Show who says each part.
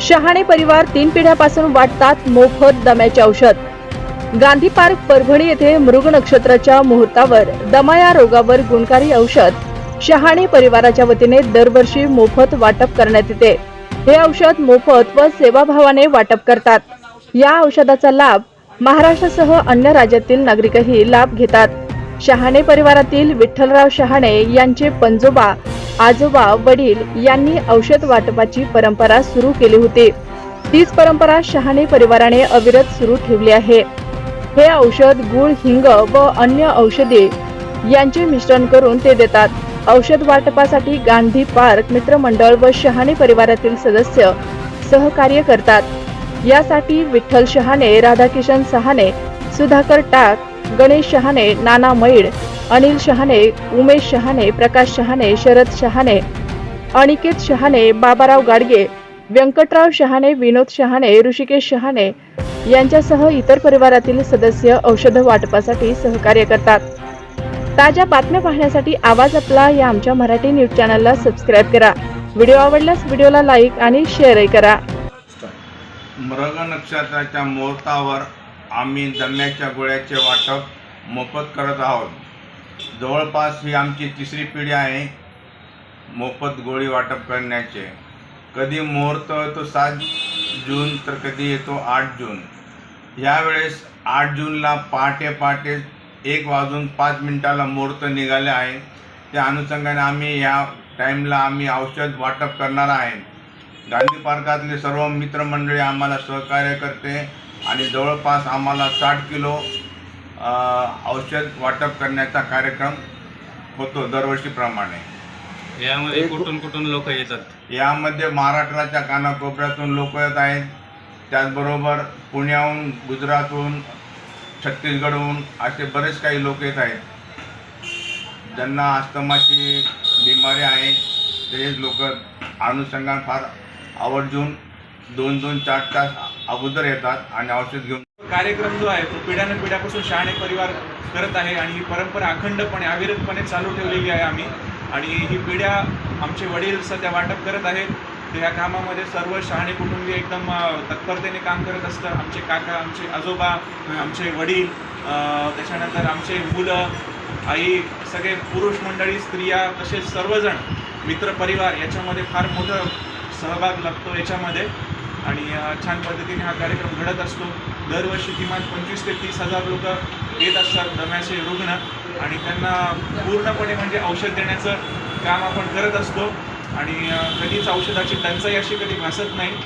Speaker 1: शहाणे परिवार तीन पिढ्यापासून वाटतात मोफत दम्याचे औषध. गांधी पार्क परभणी येथे मृग नक्षत्राच्या मुहूर्तावर दमा या रोगावर गुणकारी औषध शहाणे परिवाराच्या वतीने दरवर्षी मोफत वाटप करण्यात येते. हे औषध मोफत व सेवाभावाने वाटप करतात. या औषधाचा लाभ महाराष्ट्रासह अन्य राज्यातील नागरिकही लाभ घेतात. शहाणे परिवारातील विठ्ठलराव शहाणे यांचे पंजोबा आजोबा वडील यांनी औषध वाटपाची परंपरा सुरू केली होती. तीच परंपरा शहाणे परिवाराने अविरत सुरू ठेवली आहे. हे औषध गुळ हिंग व अन्य औषधे यांचे मिश्रण करून ते देतात. औषध वाटपासाठी गांधी पार्क मित्रमंडळ व शहाणे परिवारातील सदस्य सहकार्य करतात. यासाठी विठ्ठल शहाणे राधाकिशन सहाणे सुधाकर टाक गणेश शहाणे नाना मैड अनिल शहाणे उमेश शहाणे प्रकाश शहाणे शरद शहाणे अनिकेत शहाणे बाबाराव गाडगे व्यंकटराव शहाणे विनोद शहाणे ऋषिकेश शहाणे यांच्यासह इतर परिवारातील सदस्य औषध वाटपासाठी सहकार्य करतात. ताज्या बातम्या पाहण्यासाठी आवाज आपला या आमच्या मराठी न्यूज चॅनलला सबस्क्राईब करा. व्हिडिओ आवडल्यास व्हिडिओला लाईक आणि शेअरही करा.
Speaker 2: मृग नक्षत्राच्या मुहूर्तावर आम्ही दम्याच्या गोळ्याचे वाटप मोफत करत आहोत. जवळपास ही आमची तिसरी पिढी आहे मोफत गोळी वाटप करण्याचे. कधी मुहूर्त येतो सात जून तर कधी येतो आठ जून. यावेळेस आठ जूनला पहाटे पहाटे एक वाजून पाच मिनिटाला मुहूर्त निघाले आहे. त्या अनुषंगाने आम्ही या टाईमला आम्ही औषध वाटप करणार आहे. गांधी पार्कातले सर्व मित्रमंडळी आम्हाला सहकार्य करते. आणि जवळपास आम्हाला साठ किलो औषध वाटप करण्याचा कार्यक्रम होतो दरवर्षीप्रमाणे.
Speaker 3: यामध्ये कुठून कुठून लोक येतात?
Speaker 2: यामध्ये महाराष्ट्राच्या कानाकोपऱ्यातून लोक येत आहेत. त्याचबरोबर पुण्याहून गुजरातहून छत्तीसगडहून असे बरेच काही लोक येत आहेत. ज्यांना अस्थमाची बिमारी आहे ते लोक अनुषंगाने फार आवर्जून दोन दोन चार तास अगोदर येतात आणि औषध घेऊन
Speaker 4: कार्यक्रम जो आहे तो पिढ्यानं पिढ्यापासून शहाणे परिवार करत आहे आणि ही परंपरा अखंडपणे अविरतपणे चालू ठेवलेली आहे आम्ही. आणि ही पिढ्या आमचे वडील सध्या वाटप करत आहेत. तर ह्या कामामध्ये सर्व शहाणे कुटुंबीय एकदम तत्परतेने काम करत असतं. आमचे काका आमचे आजोबा आमचे वडील त्याच्यानंतर आमचे मुलं आई सगळे पुरुष मंडळी स्त्रिया तसेच सर्वजण मित्रपरिवार याच्यामध्ये फार मोठं सहभाग लागतो याच्यामध्ये. आणि छान पद्धतीने हा कार्यक्रम घडत असतो. दरवर्षी किमान पंचवीस ते तीस हजार लोक येत असतात दम्याचे रुग्ण आणि त्यांना पूर्णपणे म्हणजे औषध देण्याचं काम आपण करत असतो. आणि कधीच औषधाची टंचाई अशी कधी भासत नाही.